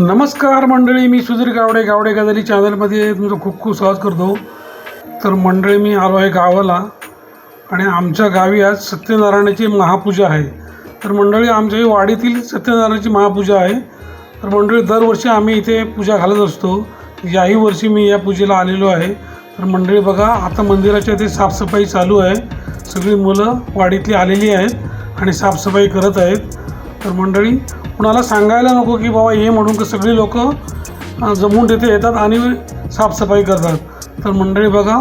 नमस्कार मंडळी मी सुधीर गावडे गावडे गजाली चॅनलमध्ये तुमचं खूप खूप स्वागत करतो. तर मंडळी मी आलो आहे गावाला आणि आमच्या गावी आज सत्यनारायणाची महापूजा आहे. तर मंडळी आमच्याही वाडीतील सत्यनारायणाची महापूजा आहे. तर मंडळी दरवर्षी आम्ही इथे पूजा घालत असतो. याही वर्षी मी या पूजेला आलेलो आहे. तर मंडळी बघा आता मंदिराच्या इथे साफसफाई चालू आहे. सगळी मुलं वाडीतली आलेली आहेत आणि साफसफाई करत आहेत. तर मंडळी कुणाला सांगायला नको की बाबा ये म्हणून की सगळी लोक जमून तिथे येतात आणि साफसफाई करतात. तर मंडळी बघा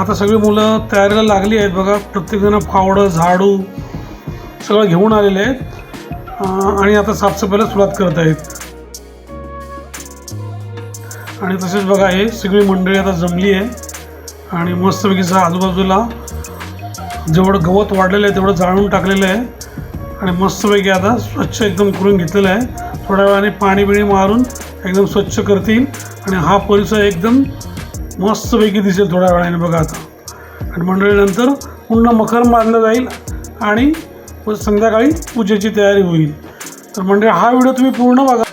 आता सगळी मुलं तयारीला लागली आहेत बघा. प्रत्येकजण फावडं झाडू सगळं घेऊन आलेले आहेत आणि आता साफसफाईला सुरुवात करत आहेत. आणि तसेच बघा हे सगळी मंडळी आता जमली आहे. आणि मस्तपैकी आजूबाजूला जेवढं गवत वाढलेलं आहे तेवढं जाळून टाकलेलं आहे. आणि मस्तपैकी आता स्वच्छ एकदम करून घेतलेलं आहे. थोड्या वेळाने पाणी बिणी मारून एकदम स्वच्छ करतील. आणि हा परिसर एकदम मस्तपैकी दिसेल थोड्या वेळाने बघा आता. आणि मंडळीनंतर पुन्हा मखर मारलं जाईल आणि संध्याकाळी पूजेची तयारी होईल. तर मंडळी हा व्हिडिओ तुम्ही पूर्ण बघा.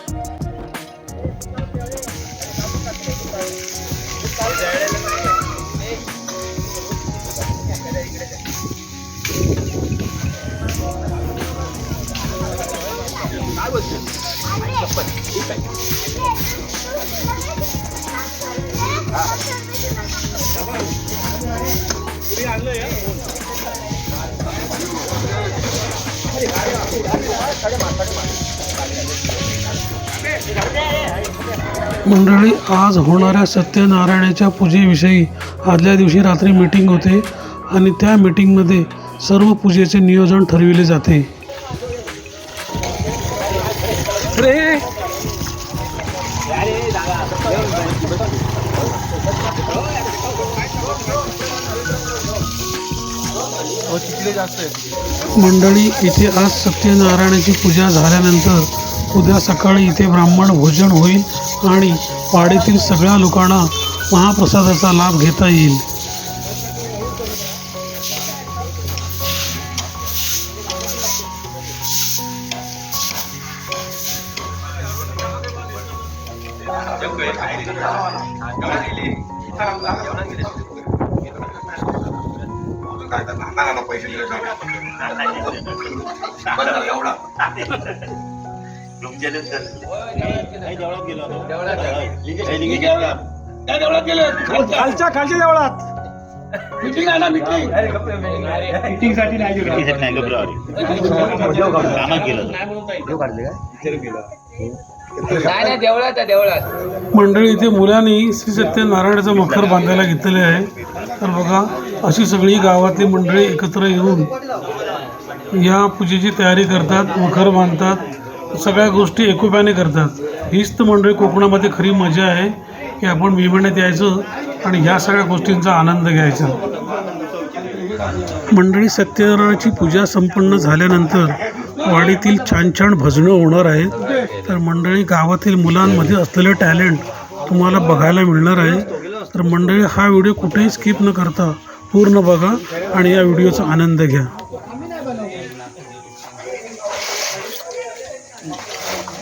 मंडळी आज होणाऱ्या सत्यनारायणाच्या पूजेविषयी आदल्या दिवशी रात्री मीटिंग होते आणि त्या मीटिंगमध्ये सर्व पूजेचे नियोजन ठरविले जाते. मंडळी इथे आज सत्यनारायणाची पूजा झाल्यानंतर उद्या सकाळी इथे ब्राह्मण भोजन होईल. आणि पाडेतील सगळ्या लोकांना महाप्रसादाचा लाभ घेता येईल. खालच्या. खालच्या देवळात मीटिंग आहे. ना मीटिंग नाही नाही देवळात आहे, देवळात मंडळी इथे मुलांनी श्री सत्यनारायणाचं मखर बांधायला घेतलेले आहे. तर बघा अशी सगळी गावातली मंडळी एकत्र येऊन या पूजेची तयारी करतात मखर बांधतात सगळ्या गोष्टी एकोप्याने करतात. हीच तर मंडळी कोकणामध्ये खरी मजा आहे की आपण विमानात यायचं आणि ह्या सगळ्या गोष्टींचा आनंद घ्यायचा. मंडळी सत्यनारायणाची पूजा संपन्न झाल्यानंतर वाडीतील छान छान भजनं होणार आहेत. तर मंडळी गावातील मुलांमध्ये असलेलं टॅलेंट तुम्हाला बघायला मिळणार आहे. तर मंडळी हा व्हिडिओ कुठेही स्किप न करता पूर्ण बघा आणि या व्हिडिओचा आनंद घ्या.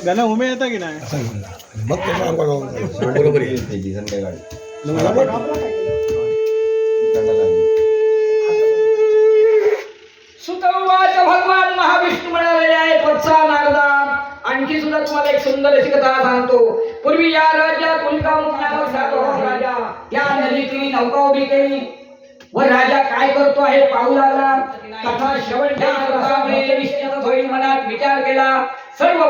गाणं उमे येतं की नाही? बरोबर आहे. संध्याकाळी. सुतवाच भगवान महाविष्णू म्हणालेले आहेत वत्सा नारदा. आणखी सुद्धा तुम्हाला एक सुंदर अशी कथा सांगतो. पूर्वी या राज्यात उल्कामुख नामक सातवा राजा. या नदीतील नौका उभी केली. व राजा काय करतो आहे पाहू लागला. कथा रसामुळे निश्चित होईल मनात विचार केला. सर्व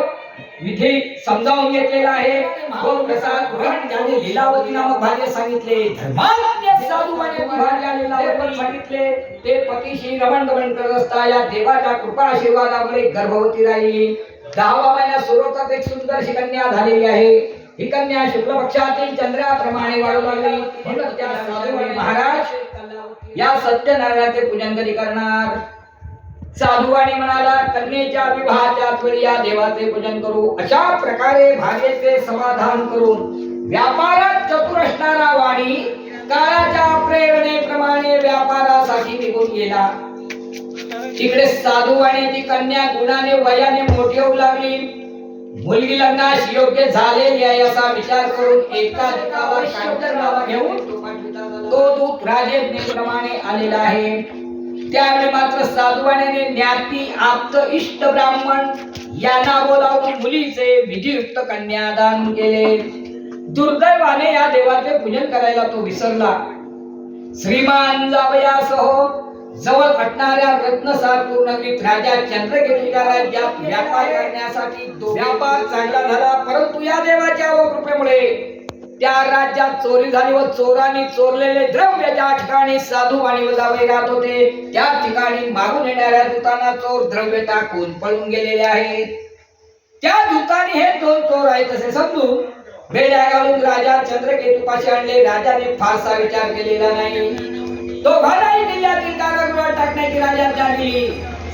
विधी समजावून घेतलेला आहे. व प्रसाद ग्रहण त्याने लीलावती नामक भाग्य सांगितले धर्माज्ञ साधूमाने विभागल्या लीलावती सांगितले ते पतीशी रमण गमन करत असता या देवाच्या कृपा आशीर्वादामुळे गर्भवती राहिली. दहावा महिन्या सुरवतात एक सुंदरशी कन्या झालेली आहे. ही कन्या शुक्ल पक्षातील चंद्राप्रमाणे वाढू लागली. म्हणून त्या महाराज या सत्यनारायणाचे पूजन कधी करणार? साधुवाने म्हणाला कन्येच्या विवाहाच्या वेळी या देवाचे पूजन करू. अशा प्रकारे भागेचे समाधान करून व्यापारात चतुर असणारा वाणी काळाच्या प्रेरणेप्रमाणे व्यापारासाठी निघून गेला. तिकडे साधू आणि ती कन्या गुणाने वयाने मोठी होऊ लागली. मुलगी लग्नास योग्य झालेली आहे असा विचार करून एका एकावर कांतर नावा घेऊन तो दूत राजेप्रमाणे आलेला आहे. त्यावेळी मात्र साधुवाण्याने ज्ञाती आप्त इष्ट ब्राह्मण यांना बोलावून मुलीचे विधियुक्त कन्यादान केले. दुर्दैवाने या देवाचे पूजन करायला तो विसरला. श्रीमान जावयासह जवळ असणाऱ्या रत्नसारपूर नगरीत राजा चंद्रकेतूच्या राज्यात व्यापार करण्यासाठी व्यापार चांगला झाला परंतु या देवाच्या व कृपेमुळे त्या राज्यात चोरी झाली व चोरांनी चोरलेले द्रव्य ज्या ठिकाणी साधू आणि वजावे राहत होते त्या ठिकाणी मागून येणाऱ्या दूतांना चोर द्रव्य टाकून पळून गेलेले आहेत. त्या दूतांनी हे दोन चोर आहेत असे समजून बेड्या घालून राजा चंद्रकेतूपाशी आणले राजाने फारसा विचार केलेला नाही. दोघांनाही किल्ल्यातील कारागृहात टाकण्याची राजाज्ञा दिली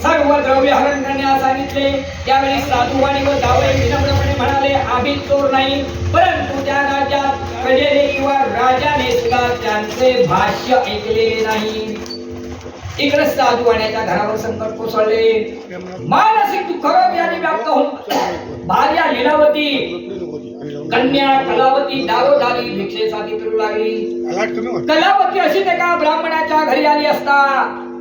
सर्व द्रव्य हरण करण्यास सांगितले. त्यावेळी साधू आणि व जावई विनम्रपणे म्हणाले आम्ही चोर नाही परंतु त्या राज्यात कलेले किंवा राजाने सुद्धा त्यांचे भाष्य ऐकलेले नाही. इकडे साधू वाण्याच्या घरावर संकट कोसळले. मानसिक दुःख याने व्याप्त होऊन भार्या लीलावती कन्या कलावती दारोदारी भिक्षेसाठी फिरू लागली. कलावती अशीच एका ब्राह्मणाच्या घरी आली असता?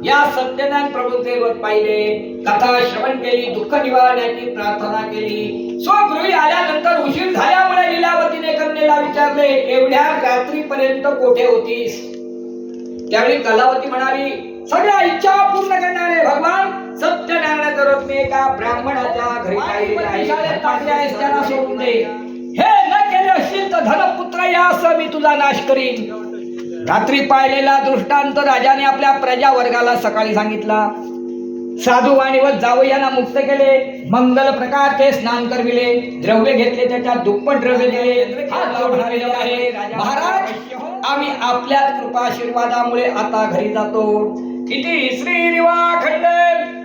या सत्यनारायण प्रभूचे व्रत पाहिले कथा श्रवण केली दुःख निवारण्याची प्रार्थना केली. स्वगृही आल्यानंतर उशीर झाल्यामुळे लीलावतीने कन्येला विचारले एवढ्या रात्रीपर्यंत कोठे होतीस? त्यावेळी कलावती म्हणाली सगळ्या इच्छा पूर्ण करणारे भगवान सत्यनारायण करत मी एका ब्राह्मणाच्या घरी सोडून दे. हे न केले असतील तर धनपुत्र यासह मी तुझा नाश करीन. रात्री पाहिलेला दृष्टांत राजाने आपल्या प्रजा वर्गाला सकाळी सांगितला साधू आणि व जावई यांना मुक्त केले मंगल प्रकारचे स्नान करविले द्रव्य घेतले त्याच्यात दुप्पट द्रव्य दिले आहे. महाराज आम्ही आपल्या कृपाशीर्वादामुळे आता घरी जातो. इति श्रीरिवाखण्डे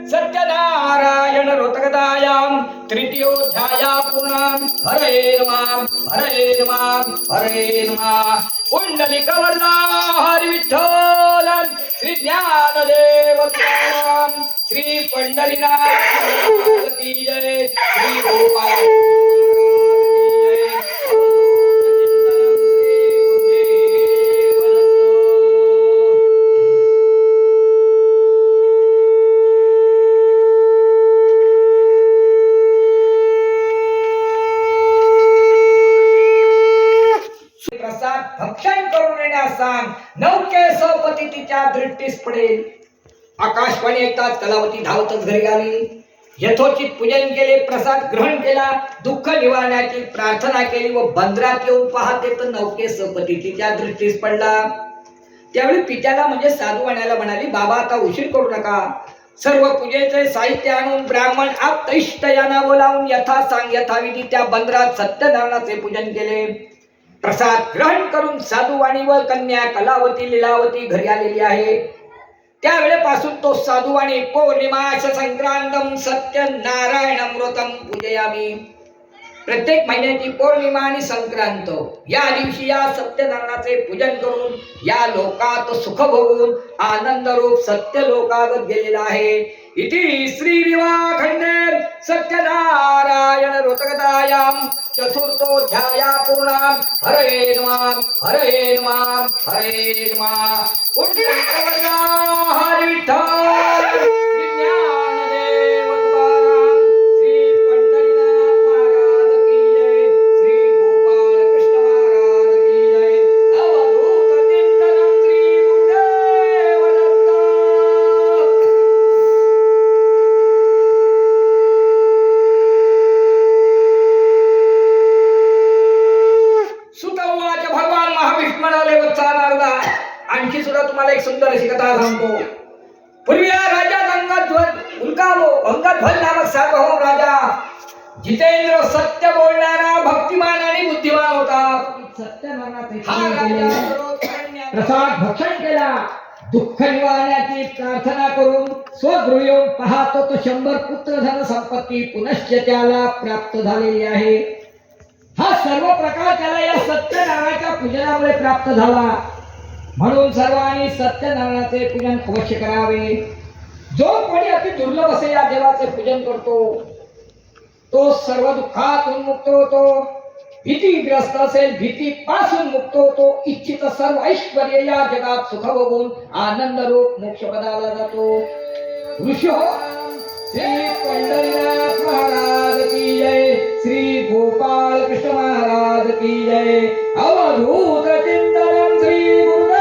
सत्यनारायण ऋतकदायां तृतीयोऽध्याया पूर्णां। हरे नमः हरे नमः हरे नमः। कुण्डलिकवरदा हरिविठ्ठल श्रीज्ञानदेवतां श्रीपण्डलिनाथ तिच्या दृष्टीस पडेल. आकाशवाणी ऐकतात कलावती धावतच घरी आली. यथोचित पूजन केले प्रसाद ग्रहण केला दुःख निवारण्याची प्रार्थना केली व बंदरात येऊन पाहते तर नौके सपती तिच्या दृष्टीस पडला. त्यावेळी पित्याला म्हणजे साधू म्हणायला म्हणाली बाबा आता उशीर करू नका. सर्व पूजेचे साहित्य आणून ब्राह्मण आप इष्ट यांना बोलावून यथा सांग यथाविधी त्या बंदरात सत्यधारणाचे पूजन केले. प्रसाद ग्रहण करून साधुवाणी व कन्या कलावती लीलावती घरी आलेली आहे. त्यावेळेपासून तो साधुवाणी पौर्णिमाश संक्रांतम सत्य नारायण अमृतम पूजयामी. प्रत्येक महिन्याची पौर्णिमा आणि संक्रांत या दिवशी या सत्यनारायणाचे पूजन करून या लोकात सुख भोगून आनंद रूप सत्य लोकागत गेलेला आहे. इति श्री सत्यनारायण रोतकदायाम चतुर्थोऽध्याया पूर्णां। हरे नमः हरे नमः हरे नमः। पुण्यवर्गा हरिठा संपत्ती त्याला प्राप्त झालेली आहे. हा सर्व प्रकार त्याला या सत्यनारायणाच्या पूजनामुळे प्राप्त झाला. म्हणून सर्वांनी सत्यनारायणाचे पूजन अवश्य करावे. जो कोणी अति दुर्लभ असे या देवाचे पूजन करतो तो सर्व दुःखातून मुक्त होतो. भीतीग्रस्त असेल भीतीपासून मुक्त होतो. इच्छित सर्व ऐश्वर या जगात सुख बघून आनंद रूप मोक्ष पदाला जातो. ऋषी हो श्री पंढरीनाथ महाराज. जय श्री गोपाल कृष्ण महाराज की जय। अवधूत चिंतन श्री गुरुदेव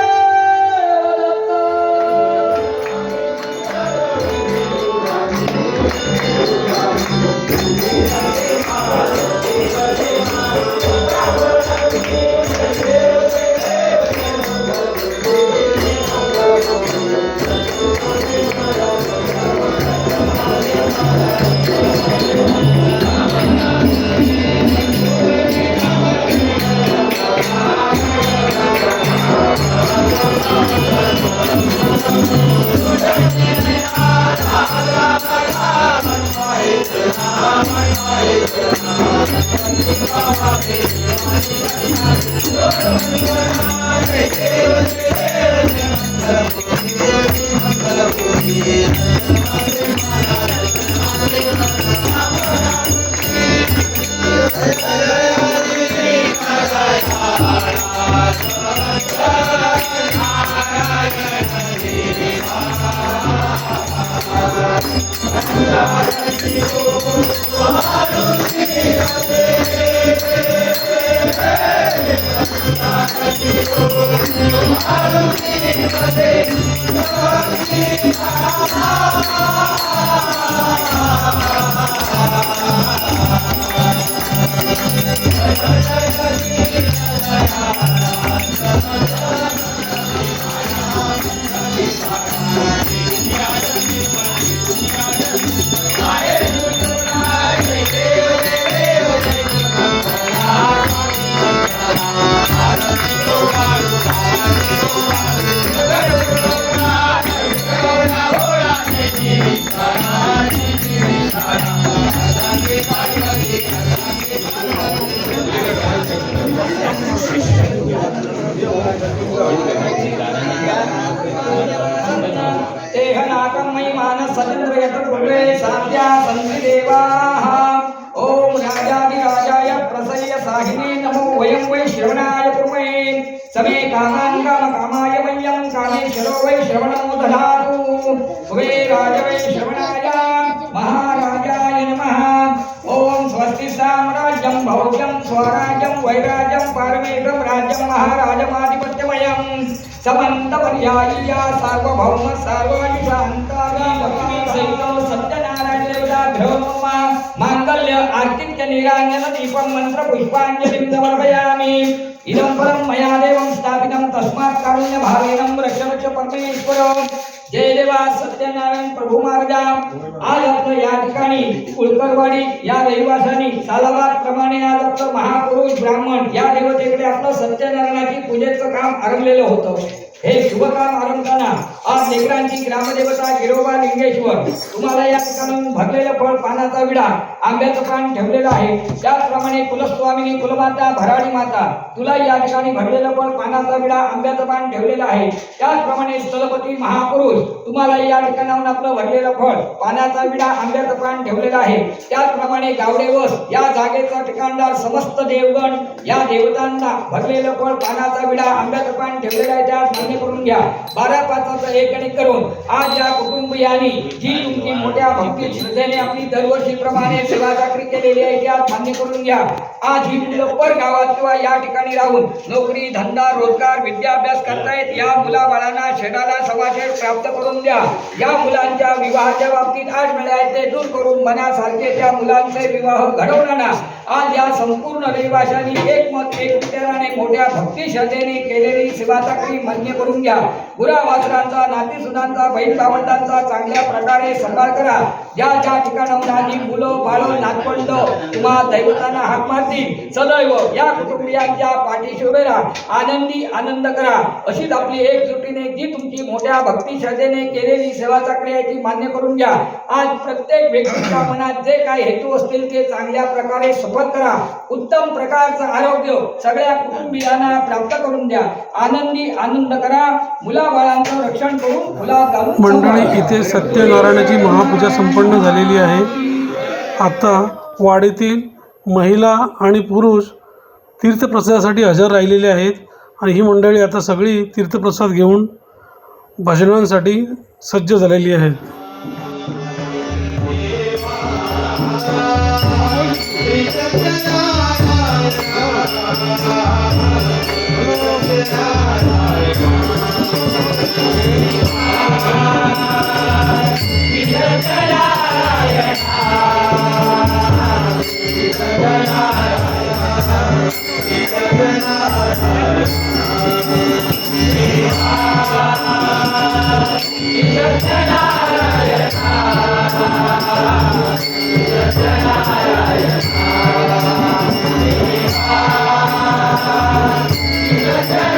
पारमेकं राज्यं महाराजमाधिपत्यमयम् समन्तपर्यायीया सार्वभौम सर्वाधिशान्तारा लक्ष्मी सहितो सत्यनारायण देवताभ्यो नमः माङ्गल्य आर्तिक्य मंत्र पुष्पाञ्जलिं समर्पयामि। इदं परं मया देवं स्थापितं तस्मात् कारुण्य भावेनं रक्षण च परमेश्वर जय देवा सत्यनारायण प्रभू महाराजा आज आपलं या ठिकाणी कुलकरवाडी या रहिवाशांनी सालाबाद प्रमाणे आज आपलं महापुरुष ब्राह्मण या देवतेकडे आपलं सत्यनारायणाची पूजेचं काम आरंभलेलं होतं। हे शुभ काम आरंभताना आज नेकरांची ग्रामदेवता गिरोबा लिंगेश्वर तुम्हाला या ठिकाणून भरलेलं फळ पानाचा विडा आंब्याचं पान ठेवलेलं आहे. त्याचप्रमाणे कुलस्वामिनी कुलमाता भराडी माता तुला या ठिकाणी भरलेलं फळ पानाचा विडा आंब्याचं पान ठेवलेलं आहे. त्याचप्रमाणे स्थलपती महापुरुष तुम्हाला या ठिकाणाहून आपलं भरलेलं फळ पानाचा विडा आंब्याचं पान ठेवलेलं आहे. त्याचप्रमाणे गावडेवस या जागेचा ठिकाणदार समस्त देवगण या देवतांना भरलेलं फळ पानाचा विडा आंब्याचं पान ठेवलेलं आहे. त्या मान्य करून घ्या. बारा पाचाचा एक आणि करून आज या कुटुंबियांनी जी तुमची मोठ्या भक्ती श्रद्धेने आपली दरवर्षीप्रमाणे सेवा चाकरी केलेली आहे त्या मान्य करून घ्या. आज ही मुलं पर गावात किंवा या ठिकाणी राहून नोकरी धंदा रोजगार विद्याभ्यास करतायत या मुलाबाळांना शरीराला समाशेर प्राप्त करून द्या. या मुलांच्या विवाहाच्या बाबतीत आज मिळे आहेत ते दूर करून मनासारखे त्या मुलांचे विवाह घडवणारा आज या संपूर्ण रहिवाशांनी एक मत एक विचाराने मोठ्या भक्ती श्रद्धेने केलेली सेवा चाकरी मान्य करून घ्या. गुरा वासरांचा नाती सुनांचा बहीण सावंतांचा चांगल्या प्रकारे सकाळ करा. ज्या ज्या ठिकाणाहून आधी मुलं बाळ नातपंड किंवा दैवतांना हाक मारतील सदैव या कुटुंबियांच्या पाठीशी उभे राहा. आनंदी आनंद करा. अशीच आपली एकजुटीने जी तुमची मोठ्या भक्ती श्रद्धेने केलेली सेवा चाकरी ती मान्य करून घ्या. आज प्रत्येक व्यक्तीच्या मनात जे काही हेतू असतील ते चांगल्या प्रकारे शपथ करा. उत्तम प्रकारचं आरोग्य सगळ्या कुटुंबियांना प्राप्त करून द्या. आनंदी आनंद करा. मुलाबाळांचं रक्षण करून फुलात घालून मंडळी. इथे सत्यनारायणाची महापूजा संपन्न झालेली आहे. आता वाडीतील महिला आणि पुरुष तीर्थप्रसादासाठी हजर राहिलेले आहेत आणि ही मंडळी आता सगळी तीर्थप्रसाद घेऊन भजनांसाठी सज्ज झालेली आहेत. Yeah.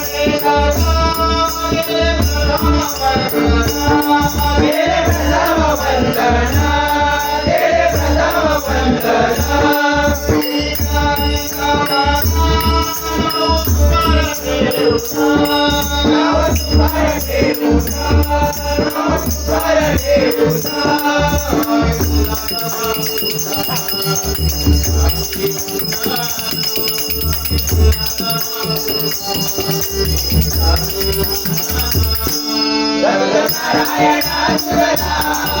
Raghunathaya Raghunathaya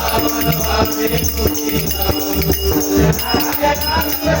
Thank you.